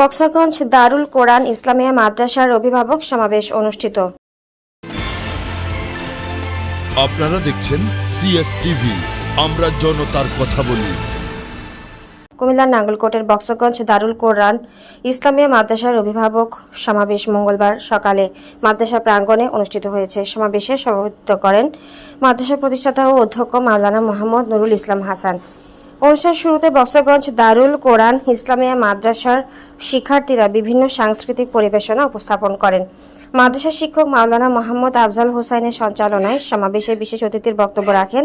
বক্সাগঞ্জ দারুল কোরআন ইসলামিয়া মাদ্রাসার অভিভাবক সমাবেশ অনুষ্ঠিত। আপনারা দেখছেন সিএসটিভি আমরা জনতার কথা বলি। কুমিল্লার নাঙ্গলকোটের বক্সগঞ্জ দারুল কোরআন ইসলামিয়া মাদ্রাসার অভিভাবক সমাবেশ মঙ্গলবার সকালে মাদ্রাসা প্রাঙ্গণে অনুষ্ঠিত হয়েছে। সমাবেশে সভাপতিত্ব করেন মাদ্রাসা প্রতিষ্ঠাতা ও অধ্যক্ষ মাওলানা মোহাম্মদ নুরুল ইসলাম হাসান। অনুষ্ঠান শুরুতে বক্সগঞ্জ দারুল কোরআন ইসলামিয়া মাদ্রাসার শিক্ষার্থীরা বিভিন্ন সাংস্কৃতিক পরিবেশনা উপস্থাপন করেন। মাদ্রাসা শিক্ষক মাওলানা মোহাম্মদ আফজাল হোসাইনের সঞ্চালনায় সমাবেশে বিশেষ অতিথির বক্তব্য রাখেন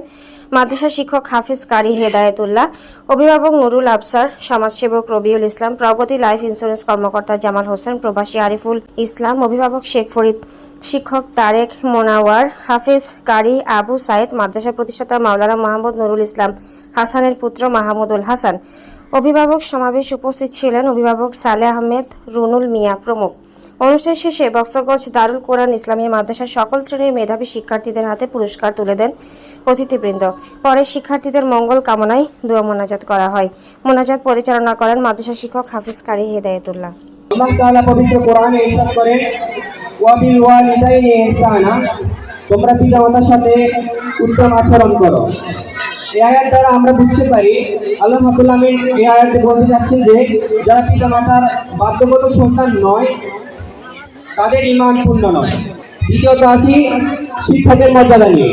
মাদ্রাসা শিক্ষক হাফিজ কারি হেদায়েতুল্লাহ, অভিভাবক নুরুল আফসার সমাজসেবক রবিউল ইসলাম, প্রগতি লাইফ ইন্স্যুরেন্স কর্মকর্তা জামাল হোসেন, প্রবাসী আরিফুল ইসলাম, অভিভাবক শেখ ফরিদ, শিক্ষক তারেক মোনাওয়ার, হাফিজ কারি আবু সাইদ মাদ্রাসা প্রতিষ্ঠাতা মাওলানা মোহাম্মদ নুরুল ইসলাম, হাসানের পুত্র মাহমুদুল হাসান। অভিভাবক সমাবেশ উপস্থিত ছিলেন অভিভাবক সালে আহমেদ রুনুল মিয়া প্রমুখ। অনুষ্ঠান শেষে বক্সগঞ্জ দারুল কোরআন ইসলামী মাদ্রাসার সকল শ্রেণির মেধাবী শিক্ষার্থীদের হাতে পুরস্কার তুলে দেন অতিথিবৃন্দ। পরে শিক্ষার্থীদের মঙ্গল কামনায় দোয়া মোনাজাত করা হয়। মোনাজাত পরিচালনা করেন মাদ্রাসা শিক্ষক হাফিজ কারি হেদায়েতুল্লাহ। আল্লাহ তাআলা পবিত্র কোরআনে ইরশাদ করেন, ওয়াবিল ওয়ালিদাইনি ইহসানা তোমরা সাথে উত্তম আচরণ করো এই আয়াত দ্বারা আমরা বুঝতে পারি, আল্লাহ রাব্বুল আলামিন এই আয়াতে বলতে যাচ্ছেন যে, যারা পিতামাতার বাধ্যগত সন্তান নয় তাদের ইমান পূর্ণ নয়। দ্বিতীয়ত আসি শিক্ষকের মর্যাদা নিয়ে।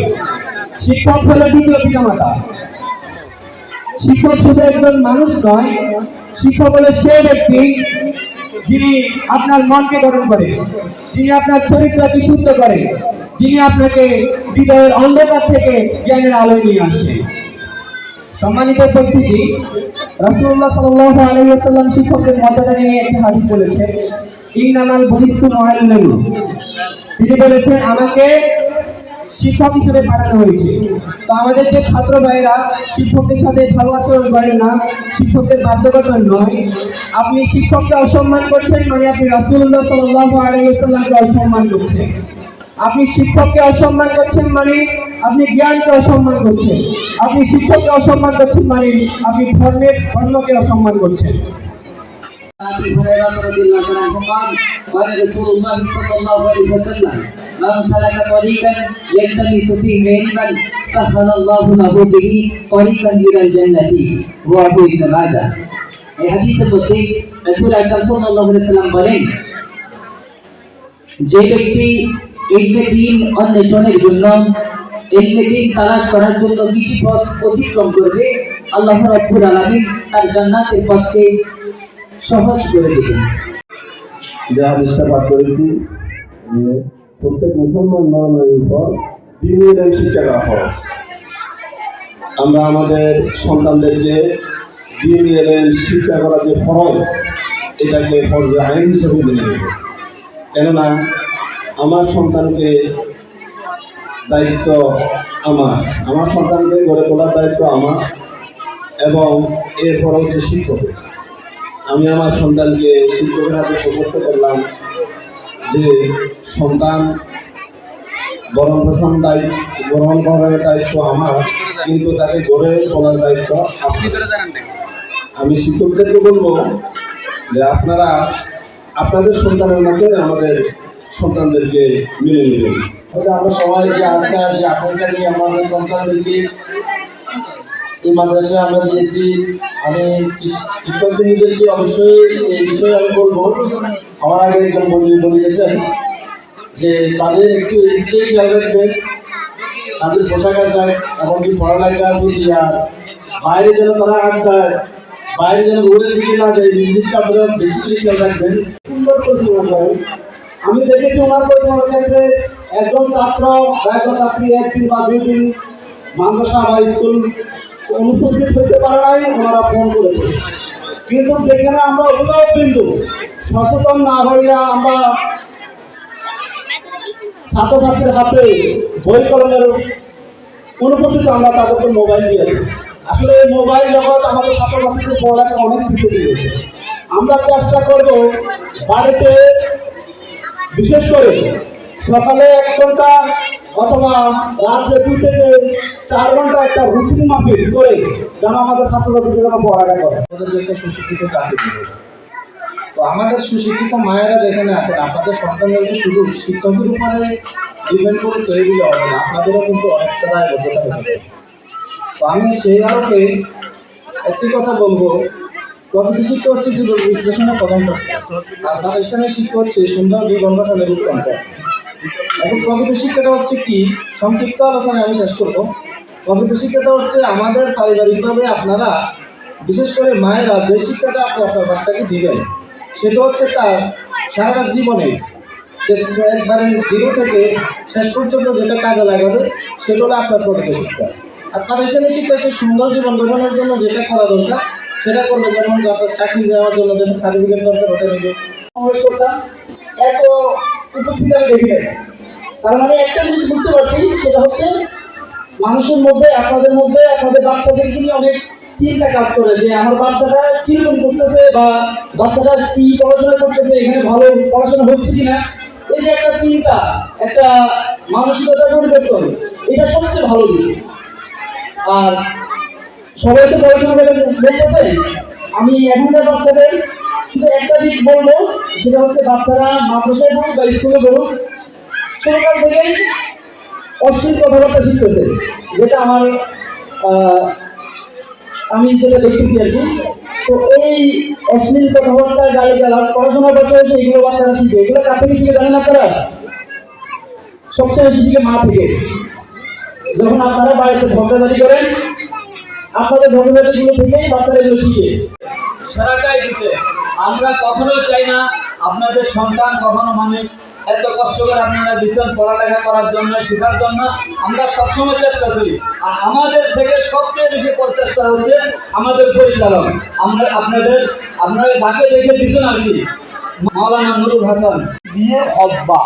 শিক্ষক হলো দ্বিতীয় পিতামাতা। শিক্ষক শুধু একজন মানুষ নয়, শিক্ষক হলো সেই ব্যক্তি যিনি আপনার মনকে গঠন করে, যিনি আপনার চরিত্রকে শুদ্ধ করে, যিনি আপনাকে হৃদয়ের অন্ধকার থেকে জ্ঞানের আলোয় নিয়ে আসে। সম্মানিত উপস্থিতি রাসূলুল্লাহ সাল্লাল্লাহু আলাইহি ওয়াসাল্লাম শিক্ষকদের মর্যাদা নিয়ে একটি হাদিস বলেছেন ইন্নামাল বুনিস্তু মুআল্লিম তিনি বলেছেন, আমাকে শিক্ষক হিসেবে পাঠানো হয়েছে। তো আমাদের যে ছাত্র ভাইয়েরা শিক্ষকদের সাথে ভালো আচরণ করেন না, শিক্ষকদের বাধ্যকতা নয়। আপনি শিক্ষককে অসম্মান করছেন মানে আপনি আলাইহি ওয়াসাল্লামকে অসম্মান করছেন। আপনি শিক্ষককে অসম্মান করছেন মানে আপনি জ্ঞানকে অসম্মান করছেন। আপনি শিক্ষককে অসম্মান করছেন মানে আপনি ধর্মের ধর্মকে অসম্মান করছেন। أبي هريرة رضي الله عنه قال قال رسول الله صلى الله عليه وسلم من سلك طريقا يلتمس فيه علما سهل الله له به طريقا إلى الجنة رواه ابن ماجه এই হাদিসের মধ্যে রাসূল আকরাম সাল্লাল্লাহু আলাইহি সাল্লাম বলেন যে ব্যক্তি ইলমে দ্বীন অন্বেষণের জন্য ইলমে দ্বীন তালাশ করার জন্য কিছু পথ অতিক্রম করবে আল্লাহ রাব্বুল আলামিন তার জান্নাতের পথকে সহজ করে পাঠ করেছি প্রত্যেক মুসলমান উপর দিনের শিক্ষা করা খরচ আমরা আমাদের সন্তানদেরকে শিক্ষা করা যে ফরজ, এটাকে ফরজে আইন হিসেবে মেনে নেব। কেননা, আমার সন্তানকে দায়িত্ব আমার আমার সন্তানকে গড়ে তোলার দায়িত্ব আমার, এবং এরপর হচ্ছে শিক্ষকের। আমি আমার সন্তানকে শিক্ষকের হাতে সুপর্দ করলাম যে সন্তান বরণ পোষণ দায়িত্ব গ্রহণ করার দায়িত্ব আমার কিন্তু তাকে গড়ে তোলার দায়িত্ব। আমি শিক্ষকদেরকে বলব যে আপনারা আপনাদের সন্তানের মতোই আমাদের সন্তানদেরকে মিলে নেবেন আমরা সবাই যে আশা যে আকাঙ্ক্ষা নিয়ে আমাদের সন্তানদেরকে এই মাদ্রাসায় আমরা দিয়েছি, আমি শিক- শিক্ষকবৃন্দদেরকে অবশ্যই এই বিষয়ে আমি বলব। আমার আগে একজন বলি বলিয়েছেন যে, তাদের একটু এদিকেই খেয়াল রাখবেন। তাদের পোশাক আশাক, এমনকি পড়ালেখার প্রতি আর বাইরে যেন তারা আড্ডায়, বাইরে যেন রোডের দিকে না যায়, এই জিনিসটা আপনারা বেশি করে খেয়াল রাখবেন। সুন্দর করেন আমি দেখেছি ওনার পরিচালনার ক্ষেত্রে একজন ছাত্র বা একজন ছাত্রী একদিন বা দুই দিন মাদ্রাসা বা স্কুল অনুপস্থিত হতে পারে নাই, ওনারা ফোন করেছে কিন্তু যেখানে আমরা অভিভাবক বিন্দু সচেতন না হইয়া আমরা ছাত্রছাত্রীর হাতে বই কলমের অনুপস্থিত আমরা তাদেরকে মোবাইল দিয়ে দিই। আসলে এই মোবাইল জগৎ আমাদের ছাত্রছাত্রীদের পড়ালেখা অনেক পিছিয়ে দিয়েছে আমরা চেষ্টা করব বাড়িতে, বিশেষ করে সকালে এক ঘণ্টা অথবা রাত্রে দুই থেকে চার ঘণ্টা একটা রুটিন মাফিক করে যেন আমাদের ছাত্রছাত্রীদের যেন পড়ালেখা করে। একটা সুশিক্ষিত চাকরি তো আমাদের সুশিক্ষিত মায়েরা যেখানে আছেন, আপনাদের সন্তানদেরকে শুধু শিক্ষকের উপরে ডিপেন্ড করে ছেড়ে দিলে হবে না আপনাদেরও কিন্তু অনেকটা দায়বদ্ধতা আছে। তো আমি সেই আলোকে একটি কথা বলব। প্রকৃতি শিক্ষা হচ্ছে জীবন বিশ্লেষণের প্রধান আর তার শিক্ষা হচ্ছে সুন্দর জীবন গঠনের রূপান্তর এখন প্রকৃতি শিক্ষাটা হচ্ছে কি? সংক্ষিপ্ত আলোচনায় আমি শেষ করব। প্রকৃতি শিক্ষাটা হচ্ছে আমাদের পারিবারিকভাবে আপনারা, বিশেষ করে মায়েরা যে শিক্ষাটা আপনি আপনার বাচ্চাকে দিবেন, সেটা হচ্ছে তার সারাটা জীবনে যে একবারে জিরো থেকে শেষ পর্যন্ত যেটা কাজে লাগাবে সেটা হলো আপনার প্রকৃত শিক্ষা। আর প্রাতিষ্ঠানিক শিক্ষা, সে সুন্দর জীবন গঠনের জন্য যেটা করা দরকার, সেটা করবে যেমন আপনার চাকরি নেওয়ার জন্য যেটা সার্টিফিকেট দরকার, ওটা নেবে। করতাম এত উপস্থিত আমি দেখি নাই। কারণ আমি একটা জিনিস বুঝতে পারছি, সেটা হচ্ছে মানুষের মধ্যে, আপনাদের মধ্যে, আপনাদের বাচ্চাদেরকে নিয়ে অনেক চিন্তা কাজ করে যে আমার বাচ্চাটা কীরকম করতেছে বা বাচ্চাটা কি পড়াশোনা করতেছে, এখানে ভালো পড়াশোনা হচ্ছে কিনা? এই যে একটা চিন্তা, একটা মানসিকতা পরিবর্তন এটা সবচেয়ে ভালো দিক। আর সবাই তো পড়াশোনা বলতেছে, আমি এখনকার বাচ্চাদের শুধু একটা দিক বলব, সেটা হচ্ছে বাচ্চারা মাদ্রাসায় পড়ুক বা স্কুলে পড়ুক ছোটকাল থেকেই অশ্লীল কথাবার্তা শিখতেছে, যেটা আমার আমি যেটা দেখতেছি আর কি। তো এই অশ্লীল কথাবার্তা গালি গালাজ, পড়াশোনার বসে এগুলো বাচ্চারা শিখে। এগুলো কার থেকে শিখে জানেন আপনারা? সবচেয়ে বেশি শিখে মা থেকে। যখন আপনারা বাড়িতে ঝগড়াঝাটি করেন, আপনাদের ঝগড়াঝাটিগুলো থেকেই বাচ্চারা এগুলো শিখে। সারাটাই দিতে। আমরা কখনোই চাই না আপনাদের সন্তান কখনো মানে এত কষ্ট করে আপনারা দিচ্ছেন পড়ালেখা করার জন্য, শেখার জন্য আমরা সবসময় চেষ্টা করি। আর আমাদের থেকে সবচেয়ে বেশি প্রচেষ্টা হচ্ছে আমাদের পরিচালক। আমরা আপনাদের, আপনারা যাকে দেখে দিচ্ছেন আর কি, মাওলানা নুরুল হাসান। বিয়ে হব্বা।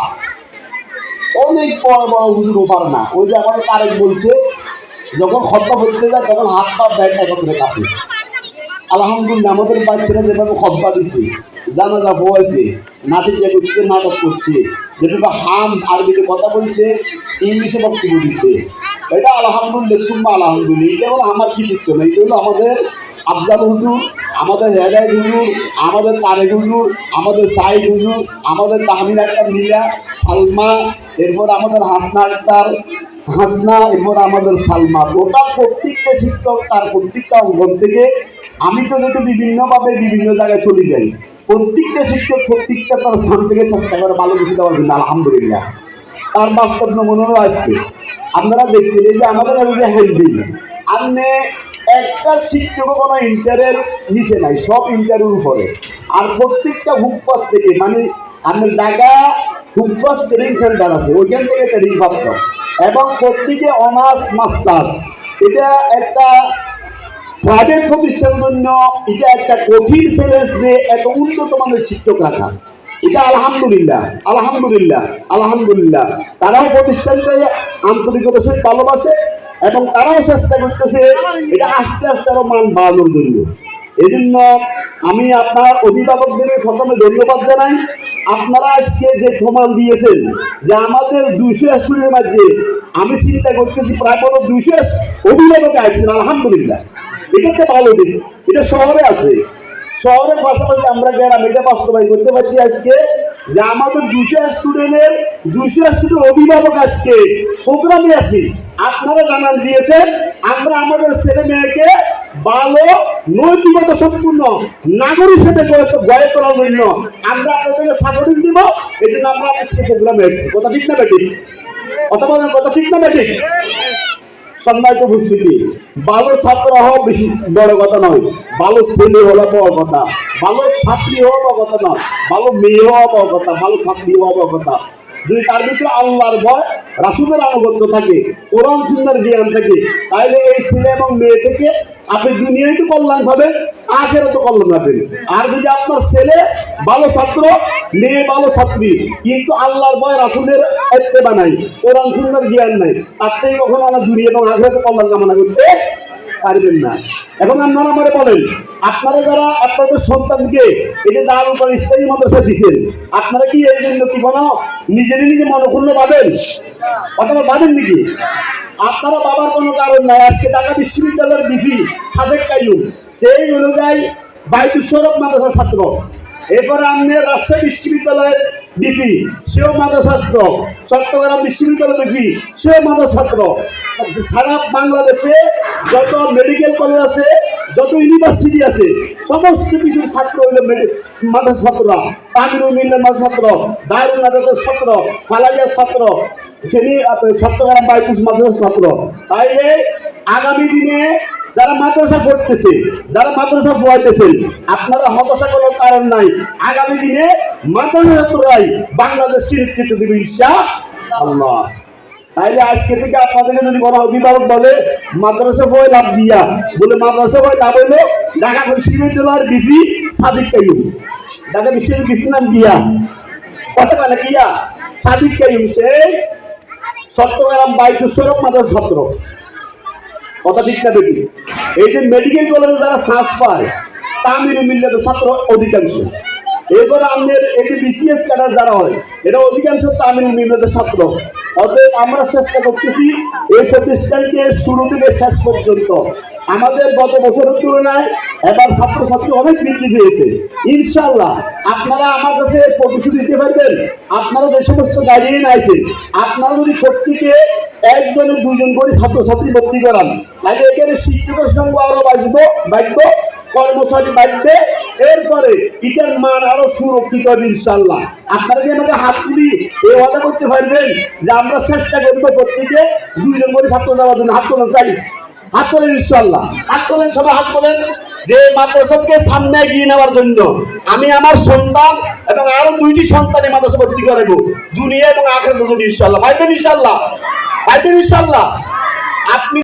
অনেক বড় বড় হুজুর ওপার না। ওই যে আমাদের তারেক বলছে, যখন হব্বা করতে যায়, তখন হাত পা ব্যাগ একত্রে কাঁপে। আলহামদুলিল্লাহ, আমাদের বাচ্চারা যেভাবে হব্বা দিছে জানাজা হয়েছে নাটক করছে নাটক করছে। যেভাবে হাম আরবিতে কথা বলছে, ইংলিশে বক্তব্য দিচ্ছে। এটা আলহামদুলিল্লাহ, সুম্মা আলহামদুলিল্লাহ। এটা হলো আমার কৃতিত্ব না এটা হলো আমাদের আফজাল হুজুর, আমাদের হেদায়ত হুজুর, আমাদের তারেক হুজুর, আমাদের সাইদ হুজুর, আমাদের তাহমির আক্তার নীলা সালমা, এরপর আমাদের হাসনা আক্তার, হাসনা, এরপর আমাদের সালমা। ওটা প্রত্যেকটা শিক্ষক তার প্রত্যেকটা অঙ্গন থেকে, আমি তো যদি বিভিন্নভাবে বিভিন্ন জায়গায় চলে যাই প্রত্যেকটা শিক্ষক প্রত্যেকটা তার স্থান থেকে চেষ্টা করে ভালো কিছু দেওয়ার জন্য, আলহামদুলিল্লাহ। তার বাস্তব নমুনাও আজকে। আপনারা দেখছেন এই যে আমাদের কাছে যে হ্যান্ডবিল আপনি একটা শিক্ষক কোনো ইন্টারের নিচে নাই, সব ইন্টারের উপরে। আর প্রত্যেকটা হুকফাস থেকে মানে আপনার ঢাকা হুকফাস ট্রেনিং সেন্টার আছে, ওইখান থেকে ট্রেনিং প্রাপ্ত এবং প্রত্যেকে অনার্স মাস্টার্স এটা একটা প্রাইভেট প্রতিষ্ঠানের জন্য এটা একটা কঠিন চ্যালেঞ্জ যে এত উন্নত মানের শিক্ষক রাখা। এটা আলহামদুলিল্লাহ আলহামদুলিল্লাহ আলহামদুলিল্লাহ। তারাও প্রতিষ্ঠানটাকে আন্তরিকতার সাথে ভালোবাসে এবং তারাও চেষ্টা করতেছে এটা আস্তে আস্তে আরও মান বাড়ানোর জন্য। এই জন্য আমি আপনার অভিভাবকদের প্রথমে ধন্যবাদ জানাই। আপনারা আজকে যে প্রমাণ দিয়েছেন যে আমাদের দুইশো স্টুডেন্টের মাঝে আমি চিন্তা করতেছি প্রায় কোনো দুইশো অভিভাবক আসছেন আলহামদুলিল্লাহ। ভালো এটা শহরে আছে। শহরের পাশাপাশি আমরা গ্রাম এটা করতে পারছি আজকে যে আমাদের দুশো স্টুডেন্টের দুশো স্টুডেন্ট অভিভাবক আজকে প্রোগ্রামে আসি। আপনারা জানান দিয়েছেন, আমরা আমাদের ছেলে মেয়েকে ভালো, নৈতিকতা সম্পূর্ণ, নাগরিক হিসেবে গড়ে- তোলার জন্য আমরা আপনাদেরকে সাপোর্টিং দিব। এই জন্য আমরা আজকে প্রোগ্রামে এসেছি। কথা ঠিক না বেটি কথা কথা ঠিক না বেটি সম্মানিত উপস্থিতি ভালো ছাত্র হওয়া বেশি বড় কথা নয় ভালো ছেলে হওয়া বড় কথা ভালো ছাত্রী হওয়া বড় কথা নয় ভালো মেয়ে হওয়া বড় কথা ভালো ছাত্রী হওয়া বড় কথা। যদি তার ভিতরে আল্লাহর ভয়, রাসুলের আনুগত্য থাকে, কোরআন সুন্দর জ্ঞান থাকে তাহলে এই ছেলে এবং মেয়ে থেকে আপনি দুনিয়ায় তো কল্যাণ পাবেন আখেরও তো কল্যাণ পাবেন। আর যদি আপনার ছেলে ভালো ছাত্র, মেয়ে ভালো ছাত্রী, কিন্তু আল্লাহর ভয় রাসুলের এত্তেবা নাই, কোরআন সুন্দর জ্ঞান নাই, তার থেকে কখনো আমরা দুনিয়া এবং আখেরাতে কল্যাণ কামনা করতে পারবেন না। এখন আপনারা আমারে বলেন, আপনারা যারা আপনাদের সন্তানকে এই যে দারুল উপর ইসলামী মাদ্রাসা দিচ্ছেন আপনারা কি এই জন্য কি কোনো নিজেরই নিজে মনক্ষুণ্ণ পাবেন অথবা পাবেন নাকি? আপনারা বাবার কোনো কারণ নাই, আজকে ঢাকা বিশ্ববিদ্যালয়ের বিফি সাদেক কাইয়ুম, সেই অনুযায়ী বাইতুস্বরূপ মাদ্রাসা ছাত্র। এরপরে আপনি রাজশাহী বিশ্ববিদ্যালয়ের ডিপি সেও মাদা ছাত্র। চট্টগ্রাম বিশ্ববিদ্যালয়ের ডিপি সেও মাদা ছাত্র। সারা বাংলাদেশে যত মেডিকেল কলেজ আছে, যত ইউনিভার্সিটি আছে, সমস্ত কিছুর ছাত্র হইল মাদ্রাসা ছাত্ররা। তামিরুল মিল্লার মাদ্রাসা ছাত্র, দারুল নাজাতের ছাত্র ফালালিয়ার ছাত্র, ফেনী চট্টগ্রাম বাইকুস মাদ্রাসার ছাত্র। তাইলে আগামী দিনে যারা মাদ্রাসা পড়তেছে, যারা মাদ্রাসা পড়াইতেছেন আপনারা হতাশা কোনো কারণ নাই। আগামী দিনে মাদ্রাসা ছাত্ররাই বাংলাদেশকে নেতৃত্ব দেবে ইনশা আল্লাহ। তাইলে আজকে থেকে আপনাদেরকে যদি কোনো অভিভাবক বলে, মাদ্রাসা বই লাভ দিয়া বলে, মাদ্রাসা বই লাভ হইল ঢাকা বিশ্ববিদ্যালয়ের বিফি সাদিক কাইম ঢাকা বিশ্ববিদ্যালয়ের বিফি নাম গিয়া কত বলে গিয়া সাদিক কাইম সেই চট্টগ্রাম সৌরভ মাদ্রাসা ছাত্র। কথা ঠিক না এই যে মেডিকেল কলেজে যারা শ্বাস পায় তামিল মিল্লাতে ছাত্র অধিকাংশ। এরপরে আমাদের এটি বিসিএস ক্যাডার যারা হয়, এরা অধিকাংশ তামিল মিল্লাতে ছাত্র। অতএব আমরা চেষ্টা করতেছি এই প্রতিষ্ঠানকে শুরু থেকে শেষ পর্যন্ত। আমাদের গত বছরের তুলনায় এবার ছাত্রছাত্রী অনেক বৃদ্ধি পেয়েছে। ইনশাল্লাহ আপনারা আমার কাছে প্রতিশ্রুতি দিতে পারবেন, আপনারা যে সমস্ত গাইডলাইন আছেন আপনারা যদি প্রত্যেকে একজনে দুইজন করে ছাত্রছাত্রী ভর্তি করান, তাহলে এখানে শিক্ষকের সঙ্গে আরও বাঁচবো বাঁচবো, কর্মচারী বাঁচবে, এরপরে এটার মান আরও সুরক্ষিত হবে ইনশাল্লাহ আপনারা কি আমাকে হাত তুলি এই ওয়াদা করতে পারবেন যে আমরা চেষ্টা করব প্রত্যেকে দুইজন করে ছাত্র দেওয়ার জন্য? হাত তোলা চাই। হাত তোলেন ইনশাল্লাহ হাত তোলেন, সবাই হাত তোলেন। যে মাদ্রাসাকে সামনে এগিয়ে নেওয়ার জন্য আমি আমার সন্তান এবং আরও দুইটি সন্তানের মাদ্রাসা ভর্তি করাবো দুনিয়া এবং আখের দুজন ইনশাল্লাহ ভাইবেন ইনশাল্লাহ ভাইবেন ইনশাল্লাহ আপনি